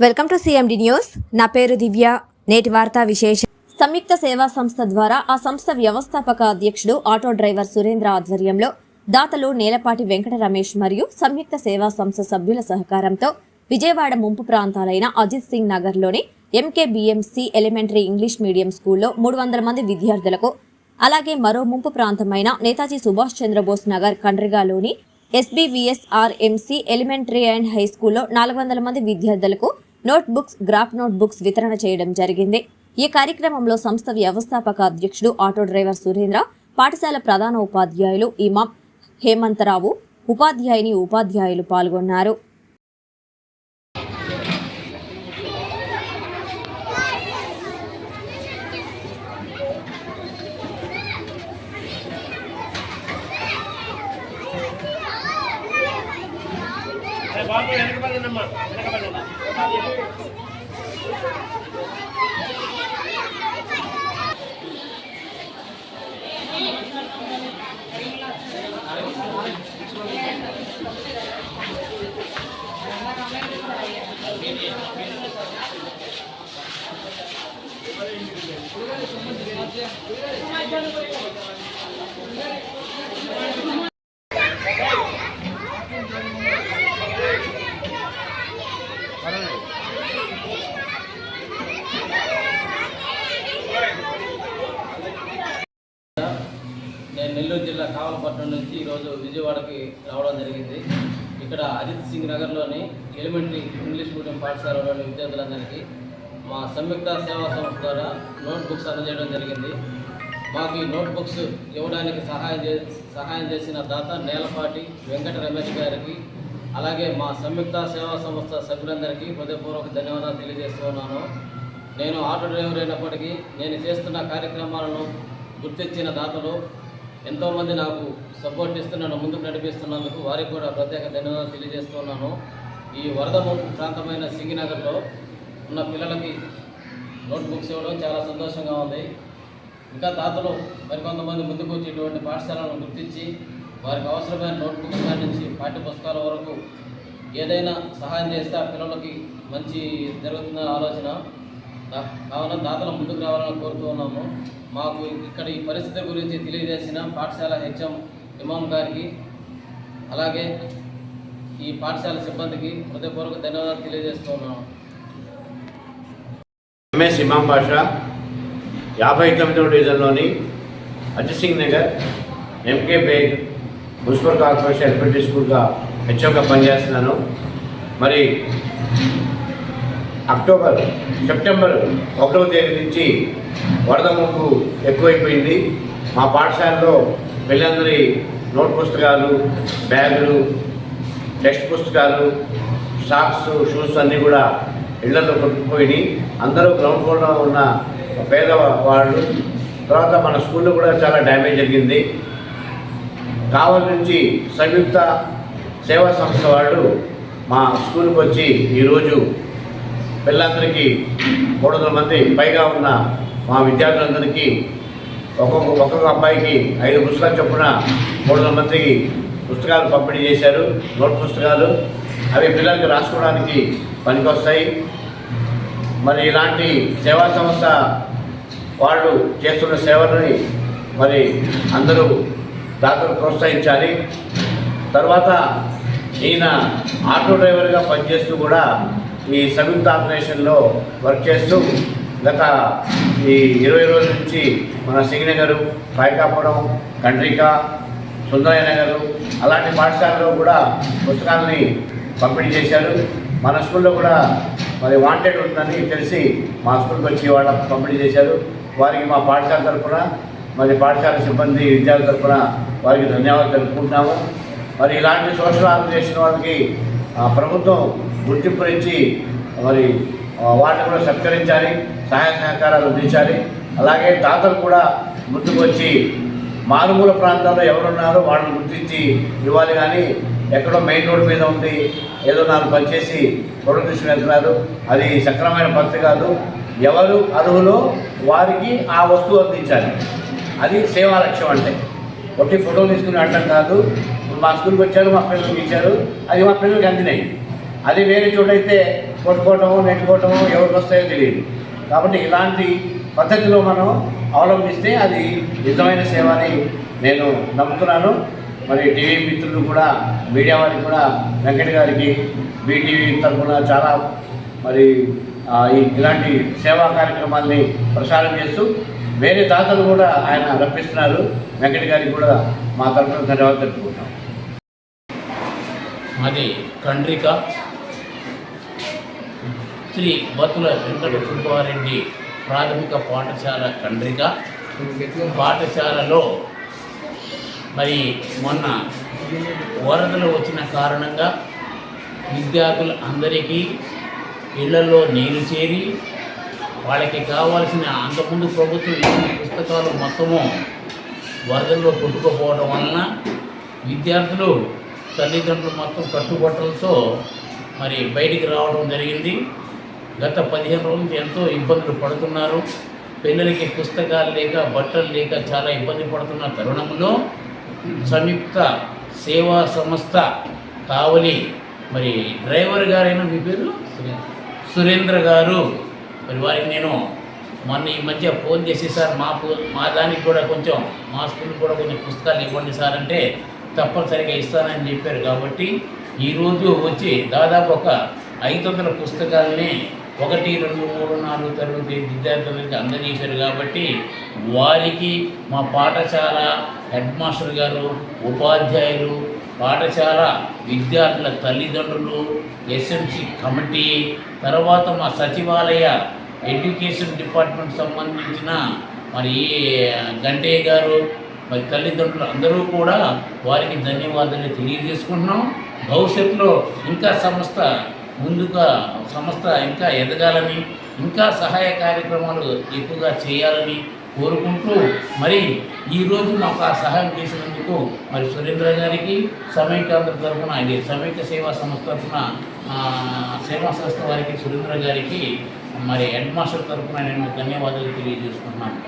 Welcome to CMD news నా పేరు దివ్య. నేటి వార్తా విశేషం. సంయుక్త సేవా సంస్థ ద్వారా ఆ సంస్థ వ్యవస్థాపక అధ్యక్షుడు ఆటో డ్రైవర్ సురేంద్ర ఆధ్వర్యంలో దాతలు నేలపాటి వెంకట రమేష్ మరియు సంయుక్త సేవా సంస్థ సభ్యుల సహకారంతో విజయవాడ ముంపు ప్రాంతాలైన అజిత్ సింగ్ నగర్లోని ఎంకేబిఎంసి ఎలిమెంటరీ ఇంగ్లీష్ మీడియం స్కూల్లో మూడు వందల మంది విద్యార్థులకు అలాగే మరో ముంపు ప్రాంతమైన నేతాజీ సుభాష్ చంద్రబోస్ నగర్ కండ్రిగాలోని ఎస్బీవీఎస్ఆర్ఎంసీ ఎలిమెంటరీ అండ్ హై స్కూల్లో నాలుగు వందల మంది విద్యార్థులకు నోట్బుక్స్ గ్రాఫ్ నోట్బుక్స్ వితరణ చేయడం జరిగింది. ఈ కార్యక్రమంలో సంస్థ వ్యవస్థాపక అధ్యక్షుడు ఆటో డ్రైవర్ సురేంద్ర పాఠశాల ప్రధాన ఉపాధ్యాయులు ఇమాం హేమంతరావు ఉపాధ్యాయుని ఉపాధ్యాయులు పాల్గొన్నారు. బాబు వెనకబడిందమ్మా వెనకబడింది నేను నెల్లూరు జిల్లా కావలపట్నం నుంచి ఈరోజు విజయవాడకి రావడం జరిగింది. ఇక్కడ అజిత్ సింగ్ నగర్లోని ఎలిమెంటరీ ఇంగ్లీష్ మీడియం పాఠశాలలోని విద్యార్థులందరికీ మా సంయుక్త సేవా సంస్థ ద్వారా నోట్ బుక్స్ అందజేయడం జరిగింది. మాకు ఈ నోట్ బుక్స్ ఇవ్వడానికి సహాయం చే సహాయం చేసిన దాత నేలపాటి వెంకట రమేష్ గారికి అలాగే మా సంయుక్త సేవా సంస్థ సభ్యులందరికీ హృదయపూర్వక ధన్యవాదాలు తెలియజేస్తున్నాను. నేను ఆటో డ్రైవర్ అయినప్పటికీ నేను చేస్తున్న కార్యక్రమాలను గుర్తించిన దాతలు ఎంతోమంది నాకు సపోర్ట్ ఇస్తూ నన్ను ముందుకు నడిపిస్తున్నందుకు వారికి కూడా ప్రత్యేక ధన్యవాదాలు తెలియజేస్తున్నాను. ఈ వరద ప్రాంతమైన సింగినగర్లో ఉన్న పిల్లలకి నోట్బుక్స్ ఇవ్వడం చాలా సంతోషంగా ఉంది. ఇంకా తాతలు మరికొంతమంది ముందుకు వచ్చి ఇటువంటి పాఠశాలను గుర్తించి వారికి అవసరమైన నోట్బుక్స్ కాడి నుంచి పాఠ్య పుస్తకాల వరకు ఏదైనా సహాయం చేస్తే ఆ పిల్లలకి మంచి జరుగుతుందనే ఆలోచన. కావున దాతలు ముందుకు రావాలని కోరుతూ ఉన్నాము. మాకు ఇక్కడ ఈ పరిస్థితి గురించి తెలియజేసిన పాఠశాల హెచ్ఎం ఇమాం గారికి అలాగే ఈ పాఠశాల సిబ్బందికి హృదయపూర్వక ధన్యవాదాలు తెలియజేస్తూ ఉన్నాము. ఎంఎస్ ఇమాం బాషా యాభై తొమ్మిదవ డివిజన్లోని Ajit Singh Nagar MK Baig municipal corporation elementary స్కూల్గా హెచ్ఓగా పనిచేస్తున్నాను. మరి అక్టోబర్ సెప్టెంబర్ ఒకటవ తేదీ నుంచి వరద ముంపు ఎక్కువైపోయింది. మా పాఠశాలలో పిల్లలందరి నోట్ పుస్తకాలు బ్యాగులు టెక్స్ట్ పుస్తకాలు సాక్స్ షూస్ అన్నీ కూడా ఇళ్ళలో కొట్టుకుపోయినాయి అందరూ గ్రౌండ్ ఫ్లోర్లో ఉన్న పేదవాళ్ళు తర్వాత మన స్కూల్లో కూడా చాలా డ్యామేజ్ జరిగింది. కావలి నుంచి సంయుక్త సేవా సంస్థ వాళ్ళు మా స్కూల్కి వచ్చి ఈరోజు పిల్లలందరికీ మూడు వందల మంది పైగా ఉన్న మా విద్యార్థులందరికీ ఒక్కొక్క ఒక్కొక్క అబ్బాయికి ఐదు పుస్తకాలు చొప్పున మూడు వందల మందికి పుస్తకాలు పంపిణీ చేశారు. నోట్ పుస్తకాలు అవి పిల్లలకి రాసుకోవడానికి పనికొస్తాయి. మరి ఇలాంటి సేవా సంస్థ వాళ్ళు చేస్తున్న సేవలని మరి అందరూ దాతలు ప్రోత్సహించాలి. తర్వాత ఈయన ఆటో డ్రైవర్గా పనిచేస్తూ కూడా ఈ సంయుక్త ఆపరేషన్లో వర్క్ చేస్తూ గత ఈ ఇరవై రోజుల నుంచి మన సింగనగరు రాయకాపురం కండ్రిక సుందరయ్య నగరు అలాంటి పాఠశాలలో కూడా పుస్తకాలని పంపిణీ చేశారు. మన స్కూల్లో కూడా మరి వాంటెడ్ ఉందని తెలిసి మా స్కూల్కి వచ్చి వాళ్ళ పంపిణీ చేశారు. వారికి మా పాఠశాల తరఫున మరి పాఠశాల సిబ్బంది విద్యార్థుల తరఫున వారికి ధన్యవాదాలు తెలుపుకుంటున్నాము. మరి ఇలాంటి సోషల్ ఆర్గనైజేషన్ వాళ్ళకి ఆ, ప్రభుత్వం గుర్తింపునిచ్చి మరి ఆ, వాటిని కూడా సత్కరించాలి సహాయ సహకారాలు అందించాలి. అలాగే తాతలు కూడా ముందుకు వచ్చి మారుమూల ప్రాంతాల్లో ఎవరున్నారో వాళ్ళని గుర్తించి ఇవ్వాలి. కానీ ఎక్కడో మెయిన్ రోడ్ మీద ఉండి ఏదో నాలుగు పనిచేసి రోడ్డు తీసుకుని వెళ్తున్నారు. అది సక్రమైన పద్ధతి కాదు. ఎవరు అర్హులో వారికి ఆ వస్తువు అందించాలి. అది సేవా లక్ష్యం అంటే. ఒకటి ఫోటో తీసుకుని అంటాం కాదు. మా స్కూల్కి వచ్చారు మా పిల్లలకి ఇచ్చారు. అది మా పిల్లలకి అందినాయి. అది వేరే చోటైతే కొట్టుకోవటము నెట్టుకోవటము ఎవరికి వస్తాయో తెలియదు. కాబట్టి ఇలాంటి పద్ధతిలో మనం అవలంబిస్తే అది నిజమైన సేవ అని నేను నమ్ముతున్నాను. మరి టీవీ మిత్రులు కూడా మీడియా వారికి కూడా వెంకట గారికి బీటీవీ తరఫున చాలా మరి ఈ ఇలాంటి సేవా కార్యక్రమాల్ని ప్రసారం చేస్తూ వేరే దాతలు కూడా ఆయన రప్పిస్తున్నారు. వెంకట గారికి కూడా మా తరఫున ధన్యవాదాలు తెలుపుకుంటాం మాది కండ్రిక. శ్రీ బతుల వెంకట సుబ్బారెడ్డి ప్రాథమిక పాఠశాల కండ్రిక. పాఠశాలలో మరి మొన్న వరదలు వచ్చిన కారణంగా విద్యార్థులు అందరికీ ఇళ్ళలో నీరు చేరి వాళ్ళకి కావాల్సిన అంతకుముందు ప్రభుత్వం ఇచ్చిన పుస్తకాలు మొత్తము వరదల్లో కొట్టుకుపోవడం వలన విద్యార్థులు తల్లిదండ్రులు మొత్తం కట్టుబట్టలతో మరి బయటికి రావడం జరిగింది. గత పదిహేను రోజులు ఎంతో ఇబ్బందులు పడుతున్నారు. పిల్లలకి పుస్తకాలు లేక బట్టలు లేక చాలా ఇబ్బంది పడుతున్న తరుణంలో సంయుక్త సేవా సంస్థ కావలి. మరి డ్రైవర్ గారైన మీ పేరు సురేంద్ర. గారు. మరి వారికి నేను మొన్న ఈ మధ్య ఫోన్ చేసి సార్ మా మా దానికి కూడా కొంచెం మా స్కూల్కి కూడా కొంచెం పుస్తకాలు ఇవ్వండి సార్ అంటే తప్పనిసరిగా ఇస్తానని చెప్పారు కాబట్టి ఈరోజు వచ్చి దాదాపు ఒక ఐదు వందల పుస్తకాలని ఒకటి రెండు మూడు నాలుగు తరగతి విద్యార్థులకి అందజేశారు కాబట్టి వారికి మా పాఠశాల హెడ్ మాస్టర్ గారు ఉపాధ్యాయులు పాఠశాల విద్యార్థుల తల్లిదండ్రులు ఎస్ఎంసి కమిటీ తర్వాత మా సచివాలయ ఎడ్యుకేషన్ డిపార్ట్మెంట్ సంబంధించిన మరి గంటే గారు మరి తల్లిదండ్రులు అందరూ కూడా వారికి ధన్యవాదాలు తెలియజేసుకుంటున్నాం. భవిష్యత్తులో ఇంకా సంస్థ ముందుగా సంస్థ ఇంకా ఎదగాలని ఇంకా సహాయ కార్యక్రమాలు ఎక్కువగా చేయాలని కోరుకుంటూ మరి ఈరోజు మాకు ఆ సహాయం చేసినందుకు మరి సురేంద్ర గారికి సమైక్యాంధ్ర తరఫున ఇది సమైక్య సేవా సంస్థ తరఫున సేవా సంస్థ వారికి సురేంద్ర గారికి మరి హెడ్ మాస్టర్ తరఫున నేను ధన్యవాదాలు తెలియజేసుకుంటున్నాను.